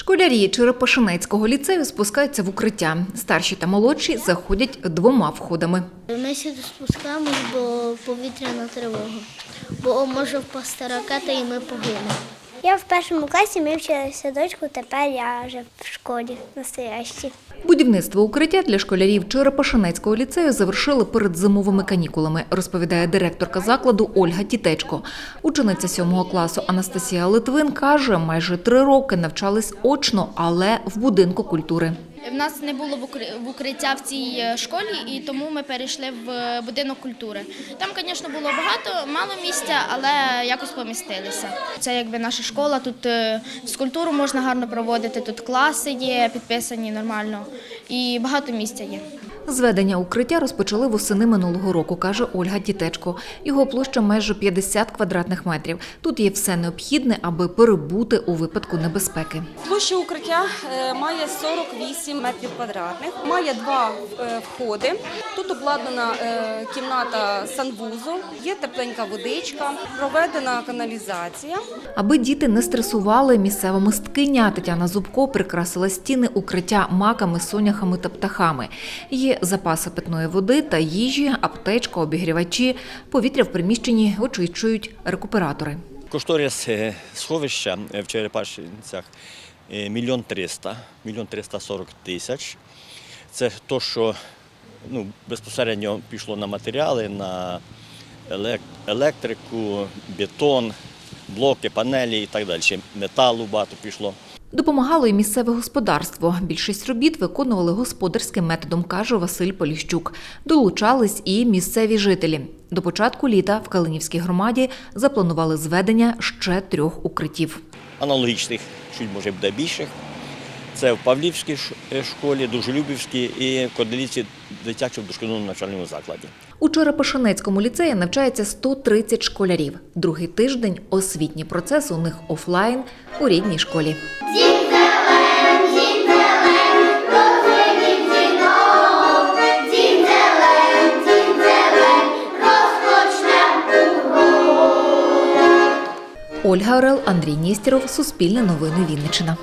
Школярі Черепашинецького ліцею спускаються в укриття. Старші та молодші заходять двома входами. Ми сюди спускаємось, бо повітряна тривога. Бо може впасти ракета і ми погинемо. Я в першому класі ми вчилися в садочку, тепер я вже в школі настоящій. Будівництво укриття для школярів Черепашинецького ліцею завершили перед зимовими канікулами, розповідає директорка закладу Ольга Тітечко. Учениця сьомого класу Анастасія Литвин каже, майже три роки навчались очно, але в будинку культури. В нас не було в укри- в укриття в цій е, школі, і тому ми перейшли в е, будинок культури. Там, звісно, було багато, мало місця, але якось помістилися. Це якби наша школа. Тут з фізкультуру можна гарно проводити. Тут класи є, підписані нормально, і багато місця є. Зведення укриття розпочали восени минулого року, каже Ольга Тітечко. Його площа майже 50 квадратних метрів. Тут є все необхідне, аби перебути у випадку небезпеки. Площа укриття е, має 48 метрів квадратних, має два е, входи. Тут обладнана е, кімната санвузу, є тепленька водичка, проведена каналізація. Аби діти не стресували, місцева мисткиня Тетяна Зубко прикрасила стіни укриття маками, соняхами та птахами. Є запаси питної води та їжі, аптечка, обігрівачі. Повітря в приміщенні очищують рекуператори. Кошторис е, сховища е, в Черепашинцях е, мільйон триста, мільйон триста сорок тисяч. Це то, що ну, безпосередньо пішло на матеріали, на електрику, бетон, блоки, панелі і так далі. Металу багато пішло. Допомагало і місцеве господарство. Більшість робіт виконували господарським методом, каже Василь Поліщук. Долучались і місцеві жителі. До початку літа в Калинівській громаді запланували зведення ще трьох укриттів. Аналогічних, чуть може буде більших. Це в Павлівській е, школі, Дружелюбівській і в Корделівці дитячому дошкільному навчальному закладі. У Черепашинецькому ліцеї навчається 130 школярів. Другий тиждень освітній процес у них офлайн у рідній школі. Ольга Орел, Андрій Нєстєров, Суспільне новини Вінниччина.